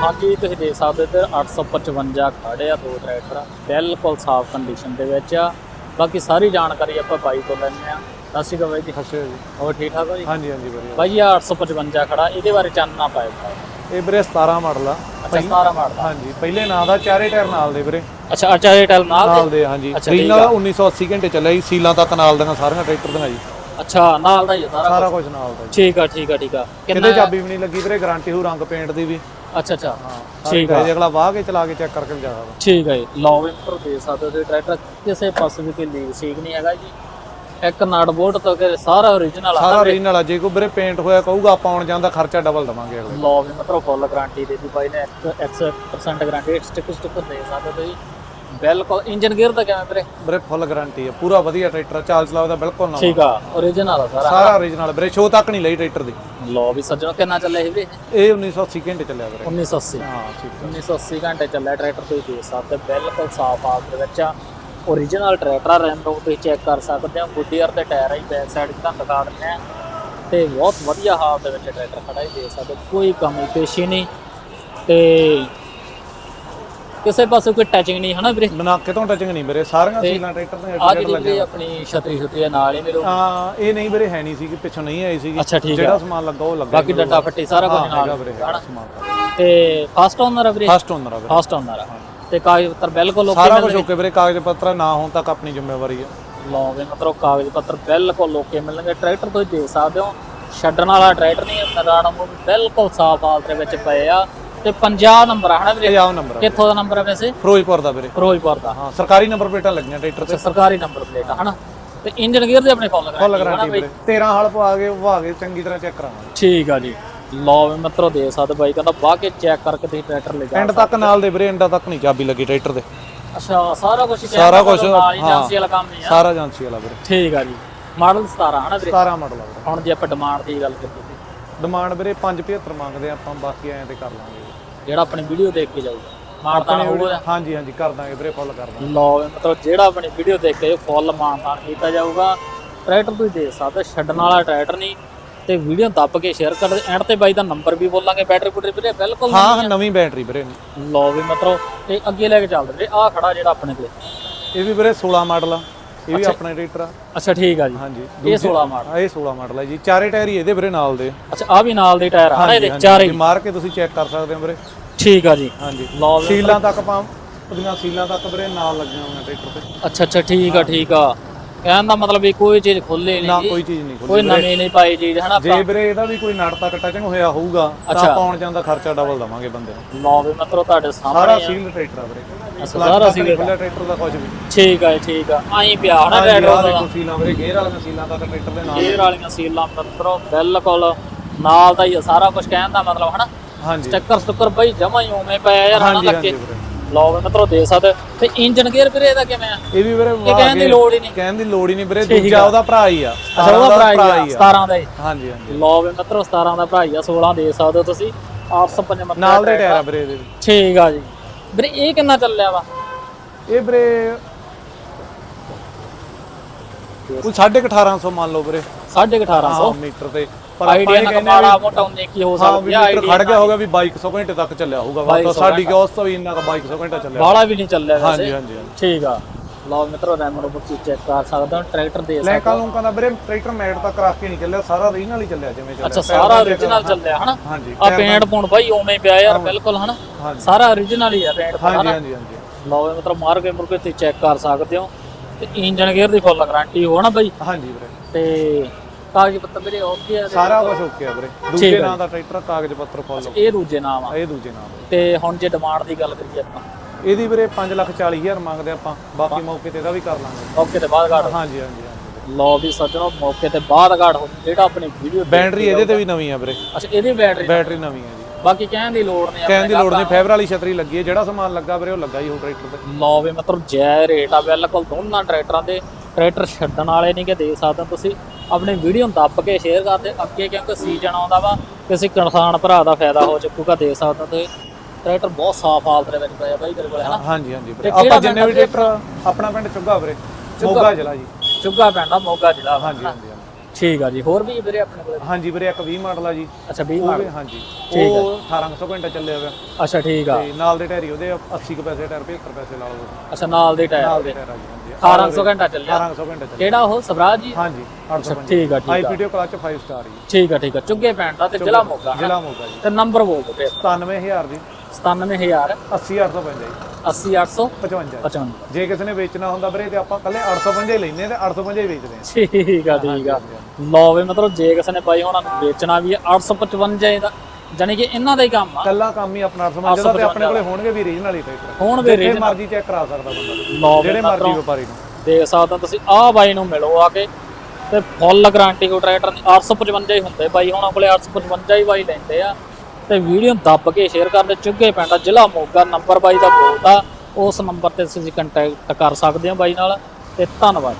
ਹਾਂਜੀ ਤੁਸੀਂ ਦੇਖ ਸਕਦੇ ਤੇ 855 ਖੜੇ ਆ ਦੋ ਟਰੈਕਟਰ ਬਿਲਕੁਲ ਸਾਫ਼ ਕੰਡੀਸ਼ਨ ਦੇ ਵਿੱਚ ਆ। ਬਾਕੀ ਸਾਰੀ ਜਾਣਕਾਰੀ ਆਪਾਂ ਬਾਈ ਤੋਂ ਲੈਣੇ ਆ ਸਤਿ ਸ਼੍ਰੀ ਅਕਾਲ ਬਾਈ ਜੀ। ਅੱਛਾ ਜੀ। ਹੋਰ ਠੀਕ ਠਾਕ ਹੋ ਜੀ? ਹਾਂਜੀ ਹਾਂਜੀ ਵਧੀਆ। ਬਾਈ ਇਹ 855 ਖੜਾ ਇਹਦੇ ਬਾਰੇ ਚਾਨਣਾ ਪਾਇਆ ਇਹ ਵੀਰੇ 17 ਮਾਡਲ ਆ। ਅੱਛਾ 17 ਮਾਡਲ ਹਾਂਜੀ ਪਹਿਲੇ ਨਾਂ ਦਾ ਚਾਰੇ ਟਾਇਰ ਨਾਲ ਦੇ ਵੀਰੇ। ਅੱਛਾ ਇਹ ਟੈਲ ਨਾਲ ਨਾਲ ਦੇ ਹਾਂਜੀ। ਰੀਨਲ 1980 ਘੰਟੇ ਚੱਲਿਆ ਜੀ ਸੀਲਾਂ ਤੱਕ ਨਾਲ ਦੀਆਂ ਸਾਰੀਆਂ ਟਰੈਕਟਰ ਦੀਆਂ ਜੀ। ਅੱਛਾ ਨਾਲ ਦਾ ਹੀ ਸਾਰਾ ਸਾਰਾ ਕੁਝ ਨਾਲ ਦਾ ਜੀ। ਠੀਕ ਆ ਠੀਕ ਆ ਠੀਕ ਆ। ਕਿੰਨਾ ਚਾਬੀ ਵੀ ਨਹੀਂ ਲੱਗੀ ਵੀਰੇ ਗਾਰੰਟੀ ਹੋ ਰੰਗ ਪੇਂਟ ਦੀ ਵੀ। ਅੱਛਾ ਅੱਛਾ। ਠੀਕ ਹੈ ਅਗਲਾ ਵਾਹ ਕੇ ਚਲਾ ਕੇ ਚੈੱਕ ਕਰਕੇ ਜਾ ਸਕਦਾ ਠੀਕ ਹੈ ਜੀ। ਲਓ ਵੀ ਮਿੱਤਰੋ ਦੇ ਸਕਦੇ ਹੋ ਤੁਸੀਂ ਟਰੈਕਟਰ ਕਿਸੇ ਪਾਸੇ ਵੀ ਕੋਈ ਲੀਕ ਸੀਕ ਨਹੀਂ ਹੈਗਾ ਜੀ। ਇੱਕ ਨਟ ਬੋਲਟ ਤੋਂ ਕਿ ਸਾਰਾ origignal ਆ। ਸਾਰਾ ਰੀਨਲ ਆ। ਜੇ ਕੋਈ ਵੀਰੇ ਪੇਂਟ ਹੋਇਆ ਕਹੂਗਾ ਆਪਾਂ ਆਉਣ ਜਾਣ ਦਾ ਖਰਚਾ ਡਬਲ ਦਵਾਂਗੇ ਅਗਲੇ ਲਓ ਵੀ ਮਿੱਤਰੋ ਫੁੱਲ ਗਾਰੰਟੀ ਦੇ ਦੀ ਬਾਈ ਨੇ। 100% ਗਾਰੰਟੀ ਸਟਿੱਕਰ ਸਟਿੱਕਰ ਦੇ ਸਕਦੇ ਹੋ ਤੁਸੀਂ ਬਿਲਕੁਲ ਇੰਜਨ ਗੇਅਰ ਦਾ ਕਿਵੇਂ ਵੀਰੇ? ਵੀਰੇ ਫੁੱਲ ਗਾਰੰਟੀ ਆ। ਪੂਰਾ ਵਧੀਆ ਟਰੈਕਟਰ ਚਾਲ ਚਲਾਉਦਾ ਬਿਲਕੁਲ ਨਾ ਠੀਕ ਆ origignal ਆ ਸਾਰਾ। ਸਾਰਾ origignal ਵੀਰੇ ਸ਼ੋ ਤੱਕ ਨਹੀਂ ਲਈ ਟਰੈਕਟਰ ਦੀ। ਲਓ ਵੀ ਸੱਜਣੋ ਕਿੰਨਾ ਚੱਲਿਆ ਸੀ ਵੀਰੇ? ਇਹ 1980 ਘੰਟੇ ਚੱਲਿਆ ਵੀਰੇ। 1980 ਹਾਂ ਠੀਕ 1980 ਘੰਟੇ ਚੱਲਿਆ ਟਰੈਕਟਰ ਤੁਸੀਂ ਦੇਖ ਸਕਦੇ ਹੋ, ਬਿਲਕੁਲ ਸਾਫ਼ ਆਪ ਦੇ ਵਿੱਚ। ਆ origignal ਟਰੈਕਟਰ ਆ ਰੈਮ ਰੋਮ ਤੁਸੀਂ ਚੈੱਕ ਕਰ ਸਕਦੇ ਹੋ ਗੁੱਡੀਅਰ ਦੇ ਟਾਇਰ ਜੀ ਬੈਕ ਸਾਈਡ ਤੁਹਾਨੂੰ ਦਿਖਾ ਦਿੰਦੇ ਆ। ਤੇ ਬਹੁਤ ਵਧੀਆ ਹਾਲਤ ਦੇ ਵਿੱਚ ਟਰੈਕਟਰ ਖੜਾ ਹੀ ਦੇਖ ਸਕਦੇ ਹੋ, ਕੋਈ ਕਮੀ ਪੇਸ਼ੀ ਨਹੀਂ। ਤੇ ਕਿਸੇ ਪਾਸੇ ਕੋਈ ਟੱਚਿੰਗ ਨਹੀਂ ਹਨਾ ਵੀਰੇ? ਬਣਾ ਕੇ ਤੋਂ ਟਚਿੰਗ ਨਹੀਂ ਵੀਰੇ ਸਾਰੀਆਂ ਸੀਲਾਂ ਟਰੈਕਟਰ ਦੀਆਂ ਆ ਜਿਹੜੀ ਵੀਰੇ ਆਪਣੀ ਛਤਰੀ ਛੁਤਰੀ ਆ ਨਾਲ ਹੀ ਮੇਰੇ ਹਾਂ ਇਹ ਨਹੀਂ ਵੀਰੇ ਹੈ ਨਹੀਂ ਸੀ ਕਿ ਪਿੱਛੋਂ ਨਹੀਂ ਆਈ ਆ ਜਿਹੜਾ ਸਮਾਨ ਲੱਗਾ ਉਹ ਲੱਗਾ ਬਾਕੀ ਡੱਟਾ ਫੱਟੀ ਸਾਰਾ ਕੁਝ ਨਾਲ। ਸਮਾਨ। ਤੇ ਫਸਟ ਓਨਰ ਆ ਵੀਰੇ? ਫਸਟ ਓਨਰ ਆ ਵੀਰੇ। ਫਸਟ ਓਨਰ ਆ। ਤੇ ਕਾਗਜ਼ ਪੱਤਰ ਬਿਲਕੁਲ ਓਕੇ ਸਾਰਾ ਕੁਝ ਓਕੇ ਵੀਰੇ ਕਾਗਜ਼ ਪੱਤਰ ਨਾ ਹੋਣ ਤੱਕ ਆਪਣੀ ਜ਼ਿੰਮੇਵਾਰੀ ਆ। ਲਓਗੇ ਮਤਲਬ ਕਾਗਜ਼ ਪੱਤਰ ਬਿਲਕੁਲ ਓਕੇ ਮਿਲਣਗੇ। ਟਰੈਕਟਰ ਤੁਸੀਂ ਦੇਖ ਸਕਦੇ ਹੋ ਛੱਡਣ ਵਾਲਾ ਟਰੈਕਟਰ ਨਹੀਂ ਨਰਾਣਾ ਨੂੰ ਬਿਲਕੁਲ ਸਾਫ਼ ਹਾਲਤ ਦੇ ਵਿੱਚ ਪਏ ਆ। ਤੇ 50 ਨੰਬਰ ਆ ਹਨਾ ਵੀਰੇ? 50 ਨੰਬਰ ਆ ਕਿੱਥੋਂ ਦਾ ਨੰਬਰ ਹੈ ਵੈਸੇ? ਫਿਰੋਜ਼ਪੁਰ ਦਾ ਵੀਰੇ। ਫਿਰੋਜ਼ਪੁਰ ਦਾ। ਹਾਂ ਸਰਕਾਰੀ ਨੰਬਰ ਪਲੇਟਾਂ ਲੱਗੀਆਂ ਟਰੈਕਟਰ ਤੇ। ਸਰਕਾਰੀ ਨੰਬਰ ਪਲੇਟ ਆ ਹਨਾ? ਤੇ ਇੰਜਨ ਗੇਅਰ ਦੇ ਆਪਣੇ ਫੁੱਲ ਫੁੱਲ ਗਾਰੰਟੀ ਵੀਰੇ। 13 ਹਾਲ ਪਵਾ ਕੇ ਵਾ ਕੇ ਚੰਗੀ ਤਰ੍ਹਾਂ ਚੈੱਕ ਕਰਾਵਾਂਗੇ ਠੀਕ ਆ ਜੀ। ਲਓ ਵੀ ਮਿੱਤਰੋ ਦੇ ਸਕਦੇ ਬਾਈ ਕਹਿੰਦਾ ਬਾਹ ਕੇ ਚੈੱਕ ਕਰਕੇ ਤੁਸੀਂ ਟਰੈਕਟਰ ਲੈ ਜਾ ਐਂਡ ਤੱਕ ਨਾਲ ਦੇ ਵੀਰੇ ਐਂਡਾ ਤੱਕ ਨਹੀਂ ਚਾਬੀ ਲੱਗੀ ਟਰੈਕਟਰ ਦੇ। ਅੱਛਾ ਸਾਰਾ ਕੁਝ ਸਾਰਾ ਹਾਂ। ਏਜੰਸੀ ਵਾਲਾ ਕੰਮ ਹੀ ਆ। ਸਾਰਾ ਏਜੰਸੀ ਵਾਲਾ ਵੀਰੇ। ਠੀਕ ਆ ਜੀ। ਮਾਡਲ 17 ਹਨਾ ਵੀਰੇ? 17 ਮਾਡਲ ਆ ਹੁਣ ਜੇ ਆਪਾਂ ਡਿਮਾਂਡ ਦੀ ਗੱਲ ਕਰੀਏ। ਡਿਮਾਂਡ ਵੀਰੇ 575 ਮੰਗਦੇ ਆ ਆਪਾਂ ਬਾਕੀ ਐਂ ਤੇ ਕਰ ਲਾਂਗੇ। ਜਿਹੜਾ ਆਪਣੀ ਵੀਡੀਓ ਦੇਖ ਕੇ ਜਾਊਗਾ। ਮਾਨਤਾਨ ਹੋਊਗਾ। ਹਾਂਜੀ ਹਾਂਜੀ ਕਰ ਦਾਂਗੇ ਵੀਰੇ ਫੁੱਲ ਕਰ ਦਾਂਗੇ। ਲਓ ਮਤਲਬ ਜਿਹੜਾ ਆਪਣੀ ਵੀਡੀਓ ਦੇਖ ਕੇ ਫੁੱਲ ਮਾਨਤਾਨ ਕੀਤਾ ਜਾਊਗਾ। ਟਰੈਕਟਰ ਤੁਸੀਂ ਦੇਖ ਸਕਦੇ ਛੱਡਣ ਵਾਲਾ ਟਰੈਕਟਰ ਨਹੀਂ। ਤੇ ਵੀਡੀਓ ਦੱਬ ਕੇ ਸ਼ੇਅਰ ਕਰ ਦੇ ਐਂਡ ਤੇ ਬਾਈ ਦਾ ਨੰਬਰ ਵੀ ਬੋਲਾਂਗੇ ਬੈਟਰੀ ਬੁਟਰੀ ਵੀਰੇ ਬਿਲਕੁਲ ਹਾਂ ਹਾਂ ਨਵੀਂ ਬੈਟਰੀ ਵੀਰੇ। ਲਓ ਵੀ ਮਤਲਬ ਇਹ ਅੱਗੇ ਲੈ ਕੇ ਚੱਲਦੇ ਵੀਰੇ ਆਹ ਖੜਾ ਜਿਹੜਾ ਆਪਣੇ ਕੋਲੇ। ਇਹ ਵੀ ਵੀਰੇ 16 ਮਾਡਲ ਆ। ਇਹ ਵੀ ਆਪਣਾ ਟਰੈਕਟਰ ਆ। ਅੱਛਾ ਠੀਕ ਆ ਜੀ। ਹਾਂਜੀ ਇਹ 16 ਮਾਡਲ। ਇਹ 16 ਮਾਡਲ ਆ ਜੀ। ਚਾਰੇ ਟਾਇਰ ਹੀ ਇਹਦੇ ਵੀਰੇ ਨਾਲ ਦੇ। ਅੱਛਾ ਆ ਵੀ ਨਾਲ ਦੇ ਟਾਇਰ ਆ। ਨਾ ਇਹਦੇ ਚਾਰੇ ਇਹ ਮਾਰ ਕੇ ਤੁਸੀਂ ਚੈੱਕ ਕਰ ਸਕਦੇ ਹੋ ਵੀਰੇ। ਠੀਕ ਆ ਜੀ। ਹਾਂਜੀ। ਸੀਲਾਂ ਤੱਕ ਆਪਾਂ ਉਹਦੀਆਂ ਸੀਲਾਂ ਤੱਕ ਵੀਰੇ ਨਾਲ ਲੱਗੀਆਂ ਹੋਈਆਂ ਟਰੈਕਟਰ ਤੇ। ਅੱਛਾ ਅੱਛਾ ਠੀਕ ਆ ਠੀਕ ਆ। ਕਹਿਣ ਦਾ ਮਤਲਬ ਵੀ ਕੋਈ ਚੀਜ਼ ਖੁੱਲੇ ਨਾ ਨਹੀਂ ਕੋਈ ਚੀਜ਼ ਨਹੀਂ ਖੁੱਲੀ ਕੋਈ ਨਵੀਂ ਨਹੀਂ ਪਾਈ ਚੀਜ਼ ਹਨਾ ਜੇ ਵੀਰੇ ਇਹਦਾ ਵੀ ਕੋਈ ਨਟ ਤੱਕ ਟਚਿੰਗ ਹੋਇਆ ਹੋਊਗਾ ਤਾਂ ਅੱਛਾ। ਆਪਾਂ ਆਉਣ ਜਾਣ ਦਾ ਖਰਚਾ ਡਬਲ ਦਵਾਂਗੇ ਬੰਦੇ ਨੂੰ। ਲਓ ਵੀ ਮਤਲਬ ਤੁਹਾਡੇ ਸਾਹਮਣੇ ਸਾਰਾ। ਸੀਲ ਟਰੈਕਟਰ ਆ ਵੀਰੇ। ਅੱਛਾ, ਸਾਰਾ ਸੀਲ ਖੁੱਲਾ ਟਰੈਕਟਰ ਦਾ ਕੁਝ ਵੀ। ਠੀਕ ਆ ਜੀ, ਠੀਕ ਆ। ਆਈ ਪਿਆ ਹਨਾ ਟਰੈਕਟਰ ਦਾ ਦੇਖੋ ਸੀਲਾਂ ਵੀਰੇ ਗੇਅਰ ਵਾਲੀਆਂ ਸੀਲਾਂ ਤੱਕ ਟਰੈਕਟਰ ਦੇ ਨਾਲ। ਗੇਅਰ ਵਾਲੀਆਂ ਸੀਲਾਂ ਮਿੱਤਰੋ ਬਿਲਕੁਲ। ਨਾਲ ਦਾ ਹੀ ਆ ਸਾਰਾ ਕੁਝ ਕਹਿਣ ਦਾ ਮਤਲਬ ਹਨਾ? ਹਾਂਜੀ। ਸਟicker ਸਟੁੱਕਰ ਬਈ ਜਮਾ ਹੀ ਉਵੇਂ ਪਿਆ ਯਾਰ ਹਨਾ ਹਾਂਜੀ ਲੱਗੇ। ਹਾਂਜੀ ਵੀਰੇ। ਲਓ ਵੀ ਮਿੱਤਰੋ ਦੇ ਸਕਦੇ। ਤੇ ਇੰਜਨ ਗੇਅਰ ਵੀਰੇ ਇਹਦਾ ਕਿਵੇਂ ਆ? ਇਹ ਵੀ ਵੀਰੇ ਇਹ ਕਹਿਣ ਦੀ ਲੋੜ ਹੀ ਨਹੀਂ। ਕਹਿਣ ਦੀ ਲੋੜ ਹੀ ਨਹੀਂ ਵੀਰੇ ਦੂਜਾ ਉਹਦਾ ਭਰਾ ਹੀ ਆ ਅੱਛਾ ਉਹਦਾ ਭਰਾ ਹੀ ਆ 17 ਦਾ ਹੀ। ਹਾਂਜੀ ਹਾਂਜੀ। ਲਓ ਵੀ ਮਿੱਤਰੋ 17 ਦਾ ਭਰਾ ਹੀ ਆ 16 ਦੇ ਸਕਦੇ ਹੋ ਤੁਸੀਂ। 855 ਨਾਲ ਦੇ ਟਾਇਰ ਆ ਵੀਰੇ ਇਹਦੇ ਵੀ। ਠੀਕ ਆ ਜੀ। ਵੀਰੇ ਇਹ ਕਿੰਨਾ ਚੱਲਿਆ ਵਾ? ਇਹ ਵੀਰੇ ਕੋਈ 1850 ਮੰਨ ਲਓ ਵੀਰੇ। 1850 ਹਾਂ ਮੀਟਰ ਤੇ। ਪਰ ਆਈਡੀਆ ਨਾਲ ਮਾੜਾ ਮੋਟਾ ਉਹਨੇ ਕੀ ਹੋ ਹਾਂ ਸਕਦਾ ਮੀਟਰ ਖੜ ਗਿਆ ਹੋਗਾ ਵੀ 2200 ਘੰਟੇ ਤੱਕ ਚੱਲਿਆ ਹੋਊਗਾ। ਵਾ ਸਾਡੀ ਕੋਸ ਤੋਂ ਵੀ ਇੰਨਾ ਕੁ 2200 ਘੰਟਾ ਚੱਲਿਆ। ਬਾਲਾ ਵੀ ਨਹੀਂ ਚੱਲਿਆ ਵੈਸੇ। ਹਾਂਜੀ ਹਾਂਜੀ। ਠੀਕ ਆ। ਲਓ ਮਿੱਤਰੋ ਰੈਮ ਰੋਬਰ ਤੁਸੀਂ ਚੈੱਕ ਕਰ ਸਕਦੇ ਹੋ? ਟਰੈਕਟਰ ਦੇ ਸਕਦੇ ਲੈਂਕਾਂ ਲੂੰਕਾਂ ਦਾ ਵੀਰੇ ਟਰੈਕਟਰ ਮੈਟ ਤੱਕ ਰੱਖ ਕੇ ਨਹੀਂ ਚੱਲਿਆ ਸਾਰਾ ਰੀਜਨਲ ਹੀ ਚੱਲਿਆ ਜਿਵੇਂ ਚੱਲਿਆ। ਅੱਛਾ ਸਾਰਾ origignal ਚੱਲਿਆ ਹਨਾ? ਹਾਂਜੀ ਆ ਪੇਂਟ ਪੂਣ ਬਾਈ ਉਵੇਂ ਹੀ ਪਿਆ ਯਾਰ ਬਿਲਕੁਲ ਹਨਾ? ਹਾਂਜੀ। ਸਾਰਾ origignal ਹੀ ਆ ਪੇਂਟ ਹਾਂਜੀ ਹਨਾ? ਹਾਂਜੀ ਹਾਂਜੀ। ਲਓ ਮਿੱਤਰੋ ਮਾਰ ਕੇ ਮੁਰਕੇ ਤੇ ਚੈੱਕ ਕਰ ਸਕਦੇ ਹੋ। ਤੇ ਇੰਜਨ ਗੇਅਰ ਦੀ ਫੁੱਲ ਗਾਰੰਟੀ ਹੋ ਨਾ ਬਾਈ? ਹਾਂਜੀ ਵੀਰੇ। ਤੇ ਕਾਗਜ਼ ਪੱਤਰ ਵੀਰੇ ਓਕੇ ਆ ਸਾਰਾ ਕੁਝ ਓਕੇ ਆ ਵੀਰੇ। ਦੂਜੇ ਨਾਂ ਦਾ ਟਰੈਕਟਰ ਕਾਗਜ਼ ਪੱਤਰ ਫੁੱਲ ਇਹ ਦੂਜੇ ਨਾਮ ਆ। ਇਹ ਦੂਜੇ ਨਾਂ ਦਾ। ਤੇ ਹੁਣ ਜੇ ਡਿਮਾਂਡ ਦੀ ਗੱਲ ਕਰੀਏ ਆਪਾਂ ਇਹਦੀ ਵੀਰੇ 540000 ਮੰਗਦੇ ਆਪਾਂ ਬਾਕੀ ਮੌਕੇ ਤੇ ਇਹਦਾ ਵੀ ਕਰ ਲਾਂਗੇ। ਓਕੇ ਤੇ ਬਾਅਦ ਘਾਟ। ਹਾਂਜੀ ਹਾਂਜੀ ਹਾਂਜੀ। ਲਓ ਵੀ ਸੱਜਣੋ ਮੌਕੇ ਤੇ ਬਾਅਦ ਘਾਟ ਹੋ ਜਿਹੜਾ ਆਪਣੀ ਵੀਡੀਓ ਬੈਟਰੀ ਇਹਦੇ ਤੇ ਵੀ ਨਵੀਂ ਆ ਵੀਰੇ। ਅੱਛਾ ਇਹਦੀ ਬੈਟਰੀ ਬੈਟਰੀ ਨਵੀਂ ਆ ਜੀ। ਬਾਕੀ ਕਹਿਣ ਦੀ ਲੋੜ ਨਹੀਂ ਕਹਿਣ ਦੀ ਲੋੜ ਨਹੀਂ ਫਾਈਬਰ ਵਾਲੀ ਛਤਰੀ ਲੱਗੀ ਹੈ ਜਿਹੜਾ ਸਮਾਨ ਲੱਗਾ ਵੀਰੇ ਉਹ ਲੱਗਾ ਹੀ ਉਹ ਟਰੈਕਟਰ ਤੇ। ਲਓ ਵੀ ਮਤਲਬ ਜੈ ਰੇਟ ਆ ਬਿਲਕੁਲ ਦੋਨਾਂ ਟਰੈਕਟਰਾਂ ਦੇ ਟਰੈਕਟਰ ਛੱਡਣ ਵਾਲੇ ਨਹੀਂ ਕਿ ਦੇਖ ਸਕਦੇ। ਹੋ ਤੁਸੀਂ ਆਪਣੀ ਵੀਡੀਓ ਨੂੰ ਦੱਬ ਕੇ ਸ਼ੇਅਰ ਕਰਦੇ ਅੱਗੇ ਕਿਉਂਕਿ ਸੀਜ਼ਨ ਆਉਂਦਾ ਵਾ ਕਿਸੇ ਕਿਸਾਨ ਭਰਾ ਦਾ ਫਾਇਦਾ ਹੋ ਚੁੱਕੂਗਾ ਦੇਖ ਸਕਦੇ ਹੋ ਤੁਸੀਂ। ਟਰੈਕਟਰ ਬਹੁਤ ਸਾਫ਼ ਹਾਲਤ ਦੇ ਵਿੱਚ ਪਿਆ ਬਾਈ ਤੇਰੇ ਕੋਲ ਹੈ ਨਾ ਹਾਂਜੀ ਹਾਂਜੀ ਵੀਰੇ। ਕਿਹੜਾ ਆਪਾਂ ਜਿੰਨੇ ਵੀ ਪਿੰਡ ਟਰੈਕਟਰ ਆਪਣਾ ਪਿੰਡ ਚੁੱਗਾ ਵੀਰੇ ਮੋਗਾ ਜ਼ਿਲ੍ਹਾ ਜੀ। ਚੁੱਗਾ ਪੈਂਦਾ ਮੋਗਾ ਜ਼ਿਲ੍ਹਾ ਹਾਂਜੀ ਹਨਾ? ਹਾਂਜੀ ਹਾਂਜੀ। ਠੀਕ ਆ ਜੀ ਹੋਰ ਵੀ ਵੀਰੇ ਆਪਣੇ ਕੋਲ? ਹਾਂਜੀ ਵੀਰੇ ਇੱਕ 20 ਮਾਡਲ ਆ ਜੀ। ਅੱਛਾ 20 ਉਹ ਮਾਡਲ। ਹਾਂਜੀ ਠੀਕ ਆ। ਉਹ 1800 ਘੰਟਾ ਚੱਲਿਆ ਹੋਇਆ ਅੱਛਾ ਠੀਕ ਆ। ਤੇ ਨਾਲ ਦੇ ਟਾਇਰ ਉਹਦੇ 80 ਕੁ ਪੈਸੇ ਟਾਇਰ 75 ਪੈਸੇ ਲਾ ਲਓ। ਅੱਛਾ ਨਾਲ ਦੇ ਟਾਇਰ ਨਾਲ ਦੇ ਟਾਇਰ ਆ ਜੀ ਹਾਂਜੀ। 1800 ਘੰਟਾ ਚੱਲਿਆ। 1800 ਘੰਟਾ ਚੱਲਿਆ। ਕਿਹੜਾ ਉਹ? ਸਵਰਾਜ ਜੀ? ਹਾਂਜੀ 850 ਠੀਕ ਆ ਠੀਕ ਆ। ਆਈਪੀਡੀਓ ਕਲਚ 5 ਸਟਾਰ ਜੀ। ਠੀਕ ਆ ਠੀਕ ਆ। ਚੁੱਗੇ ਪੈਣ ਦਾ ਤੇ ਜ਼ਿਲ੍ਹਾ ਮੋਗਾ ਜ਼ਿਲ੍ਹਾ ਮੋਗਾ ਜੀ। ਤੇ ਨੰਬਰ ਬੋਲ ਦਿਓ ਫਿਰ। 97000 ਜੀ 97000 80855 ਜੀ। 80855 55 ਜੇ ਕਿਸੇ ਨੇ ਵੇਚਣਾ ਹੁੰਦਾ ਵੀਰੇ ਤੇ ਆਪਾਂ ਕੱਲੇ 855 ਹੀ ਲੈਨੇ ਤੇ 855 ਹੀ ਵੇਚਦੇ ਆ ਠੀਕ ਆ ਠੀਕ ਆ। ਲਓ ਵੀ ਮਤਲਬ ਜੇ ਕਿਸੇ ਨੇ ਬਾਈ ਹੋਣਾ ਵੇਚਣਾ ਵੀ ਹੈ 855 ਇਹਦਾ। ਜਾਨੀ ਕਿ ਇਹਨਾਂ ਦਾ ਹੀ ਕੰਮ ਆ। ਕੱਲਾ ਕੰਮ ਹੀ ਆਪਣਾ 855 ਦਾ ਤੇ ਆਪਣੇ ਕੋਲੇ ਹੋਣਗੇ ਵੀ ਰੀਜਨਲ ਹੀ ਟਰੈਕਟਰ ਹੁਣ ਵੀ ਜਿੱਥੇ ਮਰਜ਼ੀ ਚੈੱਕ ਕਰਾ ਸਕਦਾ ਬੰਦਾ। ਜਿਹੜੇ ਮਰਜ਼ੀ ਵਪਾਰੀ ਨੂੰ। ਦੇਖ ਸਕਦੇ ਤੁਸੀਂ ਆਹ ਬਾਈ ਨੂੰ ਮਿਲੋ ਆ ਕੇ। ਤੇ ਫੁੱਲ ਗਾਰੰਟੀ ਕੋ ਟਰੈਕਟਰ ਦੀ 855 ਹੀ ਹੁੰਦੇ। ਬਾਈ ਹੁਣਾਂ ਕੋਲੇ 855 ਹੀ ਬਾਈ ਲੈਂਦੇ ਆ। ਤੇ ਵੀਡੀਓ ਦੱਬ ਕੇ ਸ਼ੇਅਰ ਕਰਦੇ ਚੁੱਗੇ ਦਾ ਜ਼ਿਲ੍ਹਾ ਮੋਗਾ ਨੰਬਰ ਬਾਈ ਦਾ ਬੋਲਦਾ ਉਸ ਨੰਬਰ ਤੇ ਤੁਸੀਂ ਕੰਟੈਕਟ ਕਰ ਸਕਦੇ ਹੋ ਬਾਈ ਨਾਲ, ਤੇ ਧੰਨਵਾਦ।